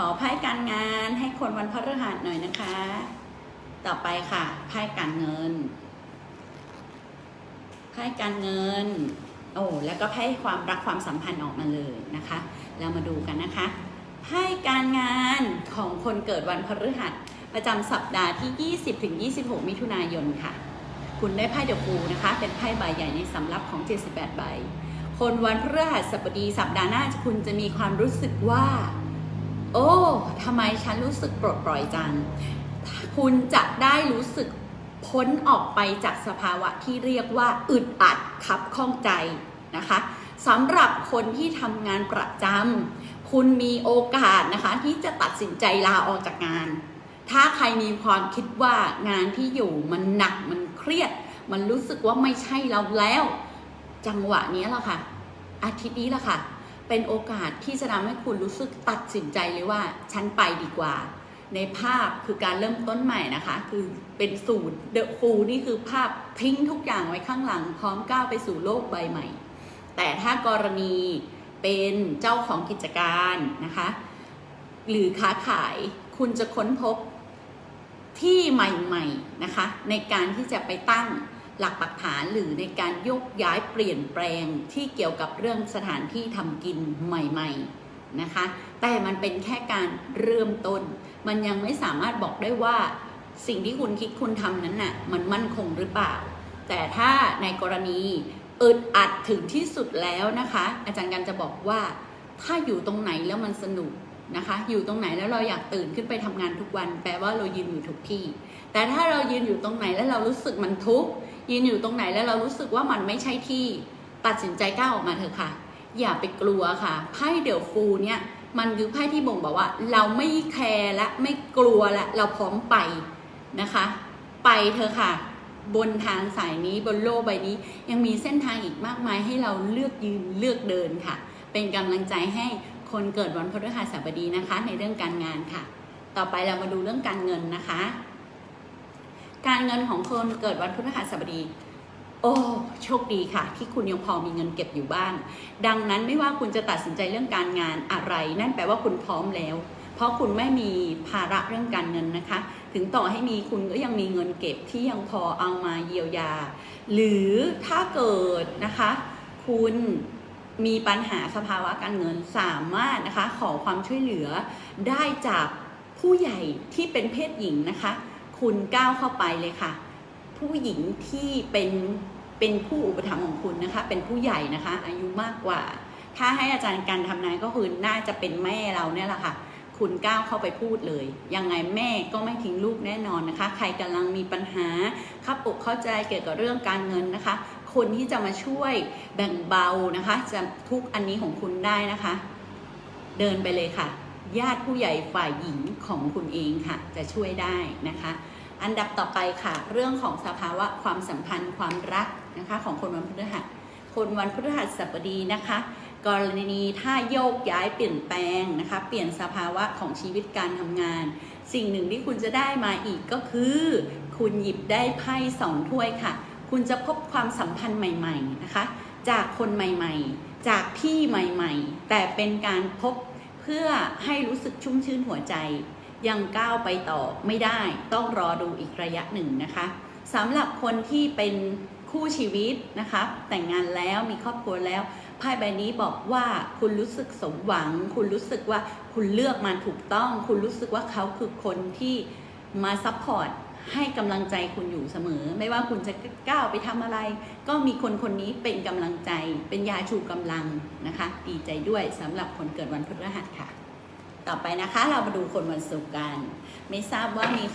ขอไพ่การงานให้คนวันพฤหัสหน่อยนะคะ ต่อไปค่ะไพ่การเงินไพ่การเงิน โอ้แล้วก็ไพ่ความรักความสัมพันธ์ออกมาเลยนะคะ เรามาดูกันนะคะไพ่การงานของคนเกิดวันพฤหัสประจำสัปดาห์ที่ 20ถึง26 มิถุนายนค่ะ คุณได้ไพ่เดอะฟูนะคะ เป็นไพ่ใบใหญ่ในสำรับของ 78 ใบ คนวันพฤหัสบดีสัปดาห์หน้าคุณจะมีความรู้สึกว่า โอ้ทำไมฉันรู้สึกปลดปล่อยจัง คุณจะได้รู้สึกพ้นออกไปจากสภาวะที่เรียกว่าอึดอัดขับข้องใจนะคะสำหรับคนที่ทำงานประจำคุณมีโอกาสนะคะที่จะตัดสินใจลาออกจากงาน ถ้าใครมีความคิดว่างานที่อยู่มันหนักมันเครียด มันรู้สึกว่าไม่ใช่เราแล้ว จังหวะนี้แหละค่ะ อาทิตย์นี้แหละค่ะ เป็นโอกาสที่จะทำให้คุณรู้สึกตัดสินใจเลยว่า ฉันไปดีกว่า ในภาพคือการเริ่มต้นใหม่นะคะ คือเป็นสูตรเดอะฟูนี่คือภาพทิ้งทุกอย่างไว้ข้างหลัง พร้อมก้าวไปสู่โลกใบใหม่ แต่ถ้ากรณีเป็นเจ้าของกิจการนะคะ หรือค้าขายคุณจะค้นพบที่ใหม่ ๆ นะคะ ในการที่จะไปตั้ง หลักปักฐานหรือในการยกย้ายเปลี่ยนแปลงที่เกี่ยวกับเรื่องสถานที่ทำกินใหม่ๆนะคะ แต่มันเป็นแค่การเริ่มต้น มันยังไม่สามารถบอกได้ว่า สิ่งที่คุณคิดคุณทำนั้นน่ะมันมั่นคงหรือเปล่า แต่ถ้าในกรณีอึดอัดถึงที่สุดแล้วนะคะ อาจารย์กันจะบอกว่าถ้าอยู่ตรงไหนแล้วมันสนุก นะคะ อยู่ตรงไหนแล้วเราอยากตื่นขึ้นไปทำงานทุกวัน แปลว่าเรายืนอยู่ทุกที่ แต่ถ้าเรายืนอยู่ตรงไหนแล้วเรารู้สึกมันทุกข์ยืนอยู่ตรงไหนแล้วเรารู้สึกว่ามันไม่ใช่ที่ ตัดสินใจก้าวออกมาเถอะค่ะ อย่าไปกลัวค่ะไพ่เดลฟูเนี่ยมันคือไพ่ที่บ่งบอกว่า เราไม่แคร์และไม่กลัวและเราพร้อมไปนะคะ ไปเถอะค่ะ บนทางสายนี้บนโลกใบนี้ ยังมีเส้นทางอีกมากมายให้เราเลือกยืนเลือกเดินค่ะ เป็นกำลังใจให้ คนเกิดวันพฤหัสบดีนะคะ ในเรื่องการงานค่ะ ต่อไปเรามาดูเรื่องการเงินนะคะ การเงินของคนเกิดวันพฤหัสบดีโอ้โชคดีค่ะ ที่คุณยังพอมีเงินเก็บอยู่บ้าง ดังนั้นไม่ว่าคุณจะตัดสินใจเรื่องการงานอะไร นั่นแปลว่าคุณพร้อมแล้ว เพราะคุณไม่มีภาระเรื่องการเงินนะคะ ถึงต่อให้มีคุณก็ยังมีเงินเก็บที่ยังพอเอามาเยียวยา หรือถ้าเกิดนะคะ คุณ มีปัญหาสภาวะการเงินสามารถนะคะขอความช่วยเหลือได้จากผู้ใหญ่ที่เป็นเพศหญิงนะคะ คุณก้าวเข้าไปเลยค่ะ ผู้หญิงที่เป็นเป็นผู้อุปถัมภ์ของคุณนะคะ เป็นผู้ใหญ่นะคะ อายุมากกว่า ถ้าให้อาจารย์การทำนายก็คือน่าจะเป็นแม่เราเนี่ยแหละค่ะ คุณก้าวเข้าไปพูดเลย ยังไงแม่ก็ไม่ทิ้งลูกแน่นอนนะคะ ใครกำลังมีปัญหาขับอกเข้าใจเกี่ยวกับเรื่องการเงินนะคะ คนที่จะมาช่วยแบ่งเบานะคะ จะทุกอันนี้ของคุณได้นะคะ เดินไปเลยค่ะ ญาติผู้ใหญ่ฝ่ายหญิงของคุณเองค่ะ จะช่วยได้นะคะ อันดับต่อไปค่ะ เรื่องของสภาวะความสัมพันธ์ความรักนะคะ ของคนวันพฤหัสคนวันพฤหัสบดีนะคะ กรณีถ้าโยกย้ายเปลี่ยนแปลงนะคะ เปลี่ยนสภาวะของชีวิตการทำงาน สิ่งหนึ่งที่คุณจะได้มาอีกก็คือ คุณหยิบได้ไพ่สองถ้วยค่ะ คุณจะพบความสัมพันธ์ใหม่ๆนะคะ จากคนใหม่ๆ จากที่ใหม่ๆ แต่เป็นการพบเพื่อให้รู้สึกชุ่มชื่นหัวใจ ยังก้าวไปต่อไม่ได้ ต้องรอดูอีกระยะหนึ่งนะคะสำหรับคนที่เป็นคู่ชีวิตนะคะ แต่งงานแล้วมีครอบครัวแล้วไพ่ใบนี้บอกว่าคุณรู้สึกสมหวัง คุณรู้สึกว่าคุณเลือกมาถูกต้อง คุณรู้สึกว่าเขาคือคนที่มาซัพพอร์ต ให้กำลังใจคุณอยู่เสมอ ไม่ว่าคุณจะก้าวไปทำอะไร ก็มีคนคนนี้เป็นกำลังใจ เป็นยาชูกำลังนะคะ ดีใจด้วยสำหรับคนเกิดวันพฤหัสค่ะ ต่อไปนะคะ เรามาดูคนวันศุกร์กัน ไม่ทราบว่ามีใคร